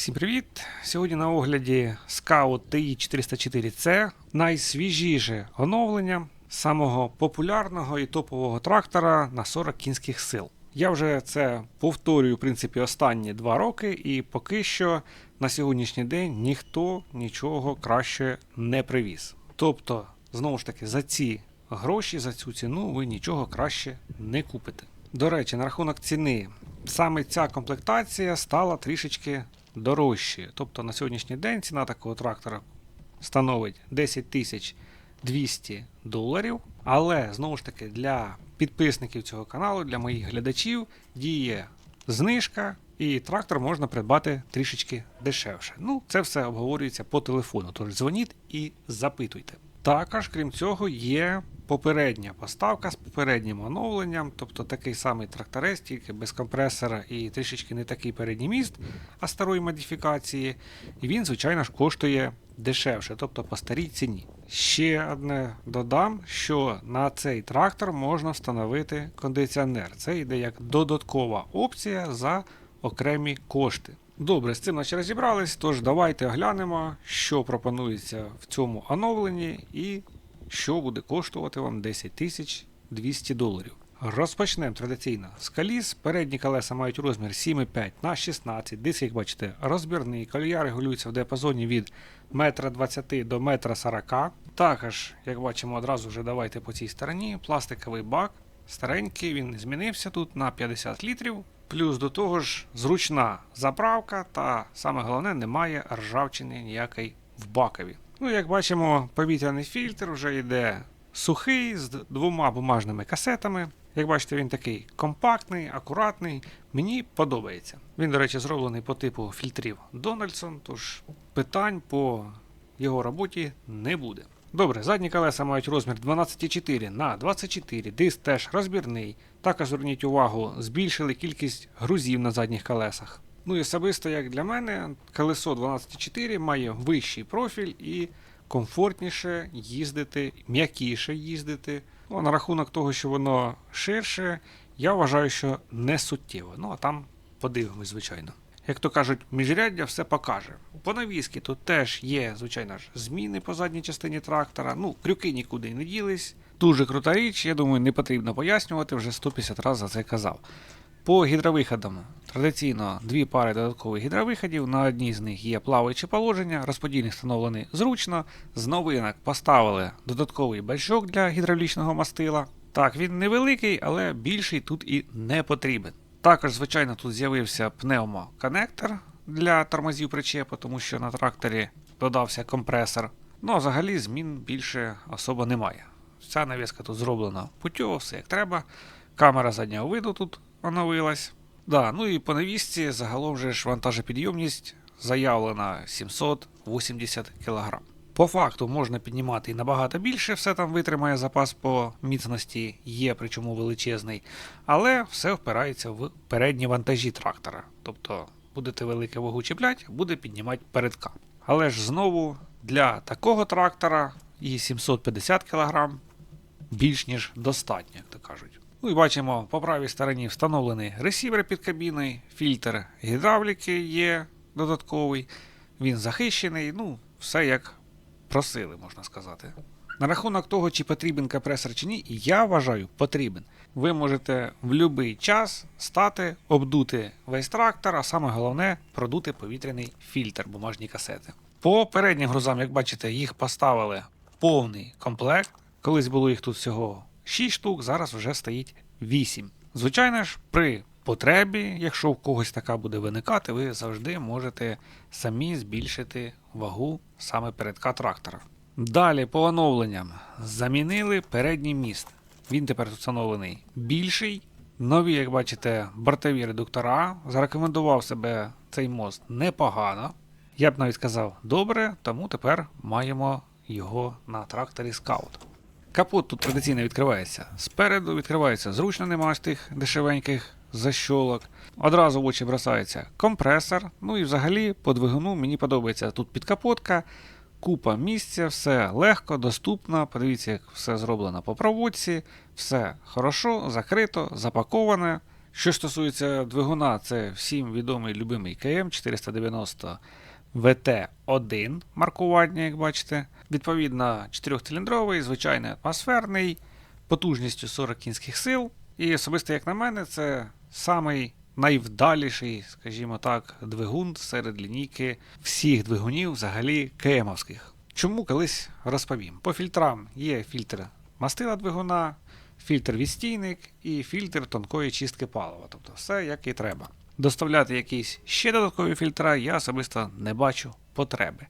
Всім привіт! Сьогодні на огляді Scout TI 404 c найсвіжіше оновлення самого популярного і топового трактора на 40 кінських сил. Я вже це повторюю, в принципі, останні два роки, і поки що на сьогоднішній день ніхто нічого краще не привіз. Тобто, знову ж таки, за ці гроші, за цю ціну ви нічого краще не купите. До речі, на рахунок ціни, саме ця комплектація стала трішечки дорожчою. Тобто на сьогоднішній день ціна такого трактора становить 10 тисяч 200 доларів. Але знову ж таки для підписників цього каналу, для моїх глядачів діє знижка, і трактор можна придбати трішечки дешевше. Ну, це все обговорюється по телефону. Тож дзвоніть і запитуйте. Також, крім цього, є попередня поставка з попереднім оновленням, тобто такий самий тракторець, тільки без компресора і трішечки не такий передній міст, а старої модифікації. І він, звичайно ж, коштує дешевше, тобто по старій ціні. Ще одне додам, що на цей трактор можна встановити кондиціонер. Це йде як додаткова опція за окремі кошти. Добре, з цим наче розібрались, тож давайте оглянемо, що пропонується в цьому оновленні і що буде коштувати вам 10 тисяч 200 доларів. Розпочнемо традиційно з коліс. Передні колеса мають розмір 7,5 на 16. Диск, як бачите, розбірний. Колія регулюється в діапазоні від 1,20 м до 1,40 м. Також, як бачимо, одразу вже давайте по цій стороні. Пластиковий бак. Старенький, він змінився тут на 50 літрів. Плюс до того ж зручна заправка, та саме головне, немає ржавчини ніякої в бакові. Ну, як бачимо, повітряний фільтр вже йде сухий з двома бумажними касетами. Як бачите, він такий компактний, акуратний. Мені подобається. Він, до речі, зроблений по типу фільтрів Дональдсон, тож питань по його роботі не буде. Добре, задні колеса мають розмір 12,4 на 24, диск теж розбірний. Також зверніть увагу, збільшили кількість грузів на задніх колесах. Ну і особисто, як для мене, колесо 12,4 має вищий профіль і комфортніше їздити, м'якіше їздити. Ну, на рахунок того, що воно ширше, я вважаю, що не суттєво. Ну а там подивимось, звичайно. Як то кажуть, міжряддя все покаже. По навіски тут теж є, звичайно ж, зміни по задній частині трактора. Ну, крюки нікуди не ділись. Дуже крута річ, я думаю, не потрібно пояснювати, вже 150 разів за це казав. По гідровиходам традиційно дві пари додаткових гідровиходів. На одній з них є плаваюче положення, розподільник встановлений зручно. З новинок поставили додатковий бачок для гідравлічного мастила. Так, він невеликий, але більший тут і не потрібен. Також, звичайно, тут з'явився пневмоконнектор для тормозів причепу, тому що на тракторі додався компресор. Ну а взагалі змін більше особо немає. Вся навіска тут зроблена путьово, все як треба. Камера заднього виду тут оновилась. Да, ну і по навісці загалом же ж вантажопідйомність заявлена 780 кг. По факту можна піднімати і набагато більше, все там витримає запас по міцності, є, причому величезний, але все впирається в передні вантажі трактора. Тобто будете велике вагу чіплять, буде піднімати передка. Але ж знову для такого трактора і 750 кг більш ніж достатньо, як то кажуть. Ну і бачимо, по правій стороні встановлений ресівер під кабіною, фільтр гідравліки є додатковий, він захищений, ну, все як просили, можна сказати. На рахунок того, чи потрібен компресор чи ні, я вважаю, потрібен. Ви можете в будь-який час стати, обдути весь трактор, а саме головне продути повітряний фільтр бумажні касети. По переднім грузам, як бачите, їх поставили повний комплект. Колись було їх тут всього 6 штук, зараз вже стоїть 8. Звичайно ж, при потребі, якщо в когось така буде виникати, ви завжди можете самі збільшити вагу саме передка трактора. Далі по оновленням замінили передній міст. Він тепер встановлений більший. Нові, як бачите, бортові редуктора. Зарекомендував себе цей мост непогано. Я б навіть сказав добре, тому тепер маємо його на тракторі Scout. Капот тут традиційно відкривається. Спереду відкривається зручно, нема ж тих дешевеньких защолок. Одразу в очі бросається компресор. Ну і взагалі по двигуну мені подобається тут підкапотка, купа місця, все легко, доступно. Подивіться, як все зроблено по проводці, все хорошо, закрито, запаковане. Що стосується двигуна, це всім відомий любимий КМ 490 VT1 маркування, як бачите. Відповідно, 4-циліндровий, звичайний атмосферний, потужністю 40 кінських сил. І особисто, як на мене, це самий найвдаліший, скажімо так, двигун серед лінійки всіх двигунів, взагалі КМовських. Чому колись розповім? По фільтрам є фільтр мастила двигуна, фільтр відстійник і фільтр тонкої чистки палива. Тобто все як і треба. Доставляти якісь ще додаткові фільтра я особисто не бачу потреби.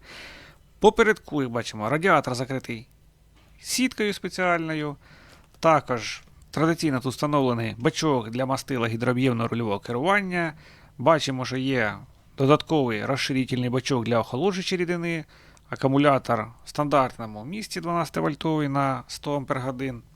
Попередку, як бачимо, радіатор закритий сіткою спеціальною. Також традиційно тут встановлений бачок для мастила гідрооб'ємного рульового керування. Бачимо, що є додатковий розширительний бачок для охолоджуючої рідини, акумулятор в стандартному місці 12 вольтовий на 100 Ах.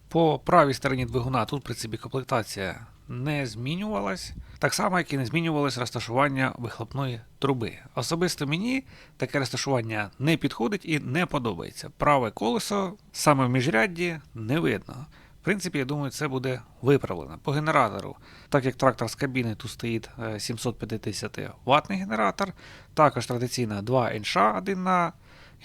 По правій стороні двигуна тут, в принципі, комплектація не змінювалась. Так само, як і не змінювалось розташування вихлопної труби. Особисто мені таке розташування не підходить і не подобається. Праве колесо саме в міжрядді не видно. В принципі, я думаю, це буде виправлено. По генератору, так як трактор з кабіни тут стоїть е, 750 ватний генератор, також традиційно два НШ, один на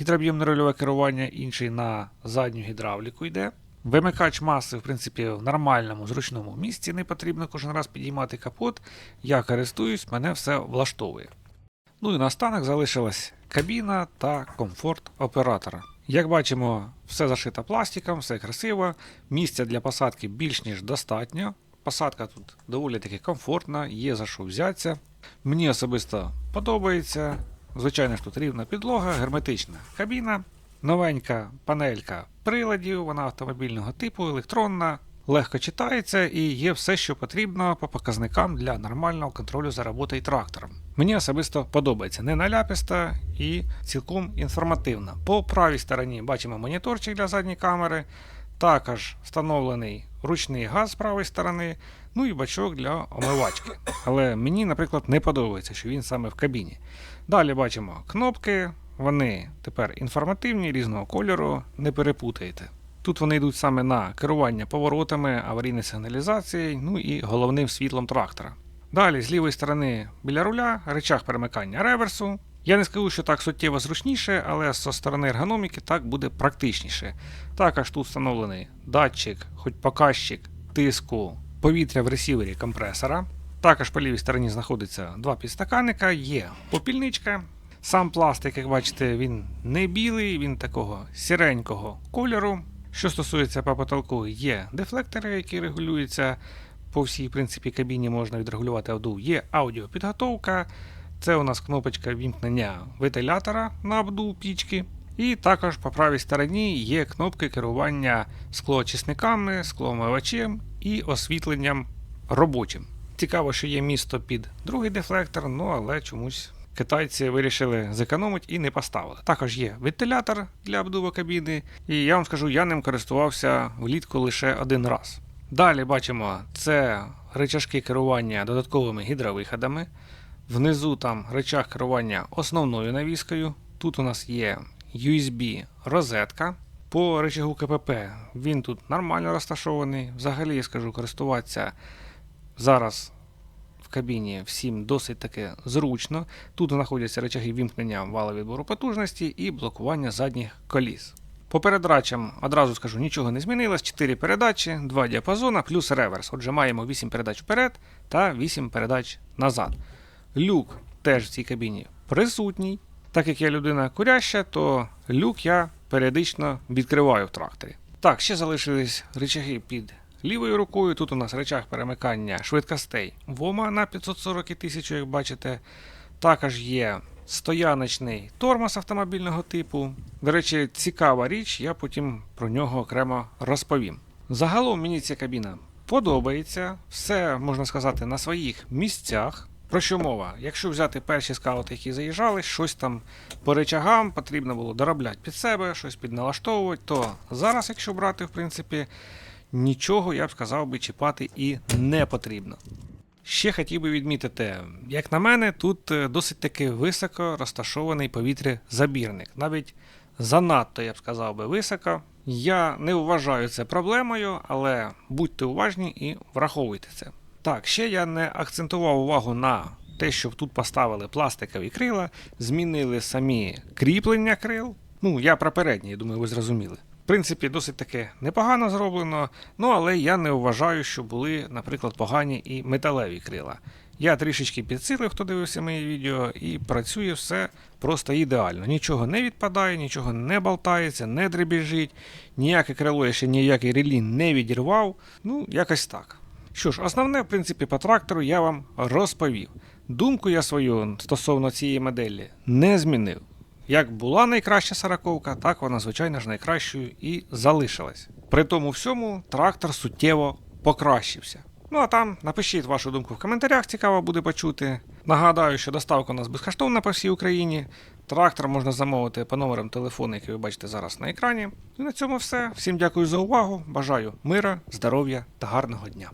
гідрооб'ємне рульове керування, інший на задню гідравліку йде. Вимикач маси, в принципі, в нормальному, зручному місці не потрібно кожен раз підіймати капот. Я користуюсь, мене все влаштовує. Ну і наостанок залишилась кабіна та комфорт оператора. Як бачимо, все зашито пластиком, все красиво. Місця для посадки більш ніж достатньо. Посадка тут доволі таки комфортна, є за що взятися. Мені особисто подобається. Звичайно ж тут рівна підлога, герметична кабіна, новенька панелька приладів, вона автомобільного типу, електронна, легко читається і є все, що потрібно по показникам для нормального контролю за роботою трактором. Мені особисто подобається не наляписта і цілком інформативна. По правій стороні бачимо моніторчик для задньої камери, також встановлений ручний газ з правої сторони, ну і бачок для омивачки. Але мені, наприклад, не подобається, що він саме в кабіні. Далі бачимо кнопки, вони тепер інформативні, різного кольору, не перепутайте. Тут вони йдуть саме на керування поворотами, аварійною сигналізацією, ну і головним світлом трактора. Далі, з лівої сторони біля руля, речах перемикання реверсу. Я не скажу, що так суттєво зручніше, але зі сторони ергономіки так буде практичніше. Також тут встановлений датчик, хоч показчик тиску повітря в ресівері компресора. Також по лівій стороні знаходиться два підстаканника, є попільничка. Сам пластик, як бачите, він не білий, він такого сіренького кольору. Що стосується по потолку, є дефлектори, які регулюються по всій принципі, кабіні можна відрегулювати обдув. Є аудіопідготовка. Це у нас кнопочка вімкнення вентилятора на обдув пічки. І також по правій стороні є кнопки керування склоочисниками, склоомивачем і освітленням робочим. Цікаво, що є місто під другий дефлектор, ну але чомусь китайці вирішили зекономити і не поставили. Також є вентилятор для обдуву кабіни, і я вам скажу, я ним користувався влітку лише один раз. Далі бачимо, це рычажки керування додатковими гідровиходами. Внизу там рычаг керування основною навіскою. Тут у нас є USB розетка. По рычагу КПП він тут нормально розташований. Взагалі, я скажу, користуватися зараз кабіні всім досить таки зручно. Тут знаходяться рычаги вімкнення вала відбору потужності і блокування задніх коліс. По передрачам одразу скажу, нічого не змінилось. 4 передачі, 2 діапазона плюс реверс. Отже, маємо 8 передач вперед та 8 передач назад. Люк теж в цій кабіні присутній. Так як я людина куряща, то люк я періодично відкриваю в тракторі. Так, ще залишились рычаги під лівою рукою. Тут у нас рычаг перемикання швидкостей ВОМА на 540 і 1000, як бачите. Також є стояночний тормоз автомобільного типу. До речі, цікава річ, я потім про нього окремо розповім. Загалом мені ця кабіна подобається, все можна сказати на своїх місцях. Про що мова? Якщо взяти перші скаути, які заїжджали, щось там по речагам потрібно було доробляти під себе, щось підналаштовувати, то зараз, якщо брати, в принципі, нічого, я б сказав би, чіпати і не потрібно. Ще хотів би відмітити, як на мене, тут е, досить таки високо розташований повітрязабірник. Навіть занадто, я б сказав би, високо. Я не вважаю це проблемою, але будьте уважні і враховуйте це. Так, ще я не акцентував увагу на те, що тут поставили пластикові крила, змінили самі кріплення крил. Ну, я про передні, думаю, ви зрозуміли. Принципі, досить таки непогано зроблено, ну але я не вважаю, що були, наприклад, погані і металеві крила. Я трішечки підсилив, хто дивився мої відео, і працює все просто ідеально. Нічого не відпадає, нічого не болтається, не дребіжить, ніяке крило я ще ніякий релі не відірвав. Ну, якось так. Що ж, основне, в принципі, по трактору я вам розповів. Думку я свою стосовно цієї моделі не змінив. Як була найкраща сороковка, так вона, звичайно ж, найкращою і залишилась. При тому всьому трактор суттєво покращився. Ну а там напишіть вашу думку в коментарях, цікаво буде почути. Нагадаю, що доставка у нас безкоштовна по всій Україні. Трактор можна замовити по номерам телефону, які ви бачите зараз на екрані. І на цьому все. Всім дякую за увагу. Бажаю мира, здоров'я та гарного дня.